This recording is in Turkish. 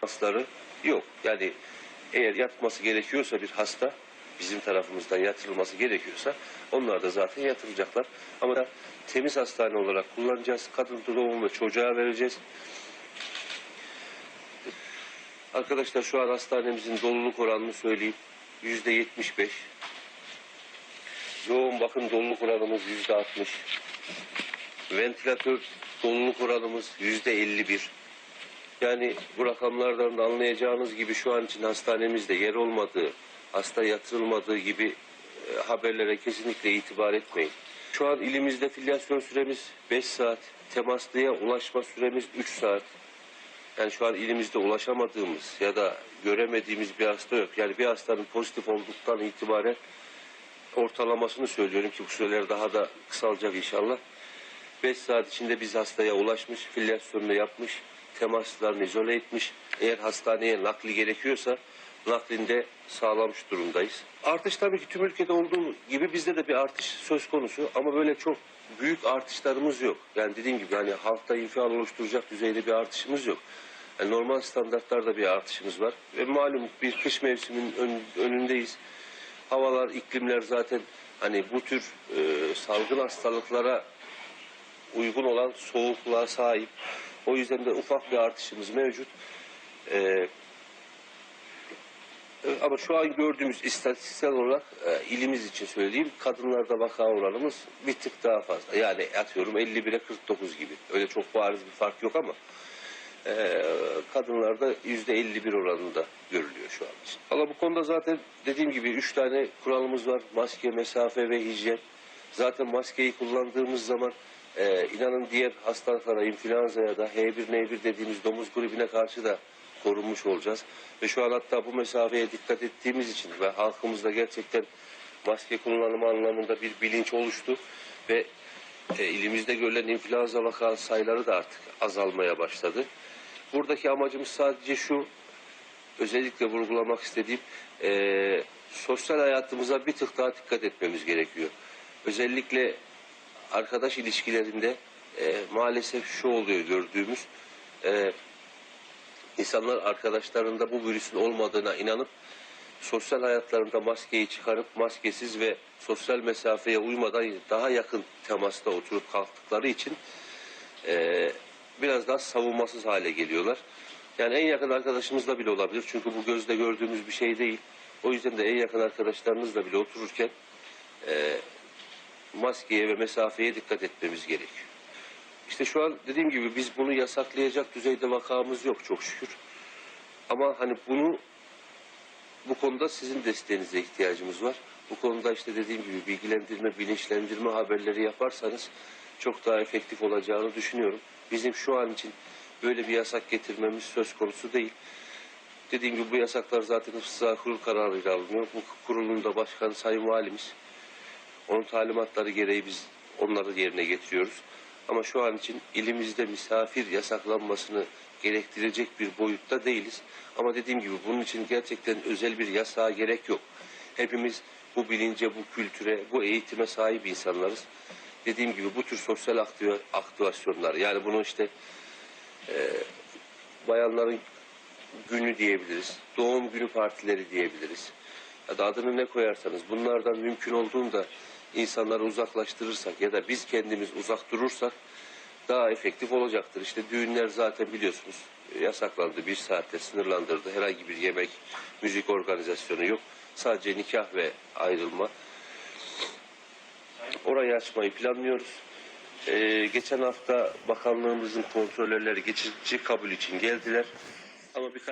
Hastaları yok. Yani eğer yatması gerekiyorsa bir hasta bizim tarafımızdan yatırılması gerekiyorsa onlar da zaten yatırılacaklar. Ama da temiz hastane olarak kullanacağız. Kadın doğum ve çocuğa vereceğiz. Arkadaşlar şu an hastanemizin doluluk oranını söyleyeyim. Yüzde yetmiş beş. Yoğun bakım doluluk oranımız yüzde altmış. Ventilatör doluluk oranımız yüzde elli bir. Yani bu rakamlardan da anlayacağınız gibi şu an için hastanemizde yer olmadığı, hasta yatırılmadığı gibi e, haberlere kesinlikle itibar etmeyin. Şu an ilimizde filyasyon süremiz 5 saat, temaslıya ulaşma süremiz 3 saat. Yani şu an ilimizde ulaşamadığımız ya da göremediğimiz bir hasta yok. Yani bir hastanın pozitif olduktan itibaren ortalamasını söylüyorum ki bu süreler daha da kısalacak inşallah. 5 saat içinde biz hastaya ulaşmış, filyasyonunu yapmış, temaslarını izole etmiş. Eğer hastaneye nakli gerekiyorsa naklinde sağlamış durumdayız. Artış tabii ki tüm ülkede olduğu gibi bizde de bir artış söz konusu ama böyle çok büyük artışlarımız yok. Yani dediğim gibi hani halkta infial oluşturacak düzeyde bir artışımız yok. Yani normal standartlarda bir artışımız var ve malum bir kış mevsiminin ön- önündeyiz. Havalar, iklimler zaten hani bu tür e, salgın hastalıklara uygun olan soğukluğa sahip. O yüzden de ufak bir artışımız mevcut. Ee, ama şu an gördüğümüz istatistiksel olarak e, ilimiz için söyleyeyim kadınlarda vaka oranımız bir tık daha fazla. Yani atıyorum 51'e 49 gibi. Öyle çok bariz bir fark yok ama e, kadınlarda %51 oranında görülüyor şu an. Ama bu konuda zaten dediğim gibi 3 tane kuralımız var. Maske, mesafe ve hijyen. Zaten maskeyi kullandığımız zaman e, inanın diğer hastalıklara, influenza'ya da H1N1 dediğimiz domuz gribine karşı da korunmuş olacağız. Ve şu an hatta bu mesafeye dikkat ettiğimiz için ve halkımızda gerçekten maske kullanımı anlamında bir bilinç oluştu ve e, ilimizde görülen influenza vaka sayıları da artık azalmaya başladı. Buradaki amacımız sadece şu, özellikle vurgulamak istediğim e, sosyal hayatımıza bir tık daha dikkat etmemiz gerekiyor. Özellikle arkadaş ilişkilerinde e, maalesef şu oluyor gördüğümüz e, insanlar arkadaşlarında bu virüsün olmadığına inanıp sosyal hayatlarında maskeyi çıkarıp maskesiz ve sosyal mesafeye uymadan daha yakın temasta oturup kalktıkları için e, biraz daha savunmasız hale geliyorlar. Yani en yakın arkadaşımızla bile olabilir. Çünkü bu gözle gördüğümüz bir şey değil. O yüzden de en yakın arkadaşlarınızla bile otururken e, maskeye ve mesafeye dikkat etmemiz gerekiyor. İşte şu an dediğim gibi biz bunu yasaklayacak düzeyde vakamız yok çok şükür. Ama hani bunu bu konuda sizin desteğinize ihtiyacımız var. Bu konuda işte dediğim gibi bilgilendirme, bilinçlendirme haberleri yaparsanız çok daha efektif olacağını düşünüyorum. Bizim şu an için böyle bir yasak getirmemiz söz konusu değil. Dediğim gibi bu yasaklar zaten Hıfzı Kurul kararıyla alınıyor. Bu kurulun da başkanı Sayın Valimiz. Onun talimatları gereği biz onları yerine getiriyoruz. Ama şu an için ilimizde misafir yasaklanmasını gerektirecek bir boyutta değiliz. Ama dediğim gibi bunun için gerçekten özel bir yasağa gerek yok. Hepimiz bu bilince, bu kültüre, bu eğitime sahip insanlarız. Dediğim gibi bu tür sosyal aktiva- aktivasyonlar yani bunu işte e, bayanların günü diyebiliriz. Doğum günü partileri diyebiliriz. Ya da adını ne koyarsanız bunlardan mümkün olduğunda insanları uzaklaştırırsak ya da biz kendimiz uzak durursak daha efektif olacaktır. İşte düğünler zaten biliyorsunuz yasaklandı. Bir saatte sınırlandırdı. Herhangi bir yemek, müzik organizasyonu yok. Sadece nikah ve ayrılma. Orayı açmayı planlıyoruz. Ee, geçen hafta bakanlığımızın kontrolörleri geçici kabul için geldiler. Ama birkaç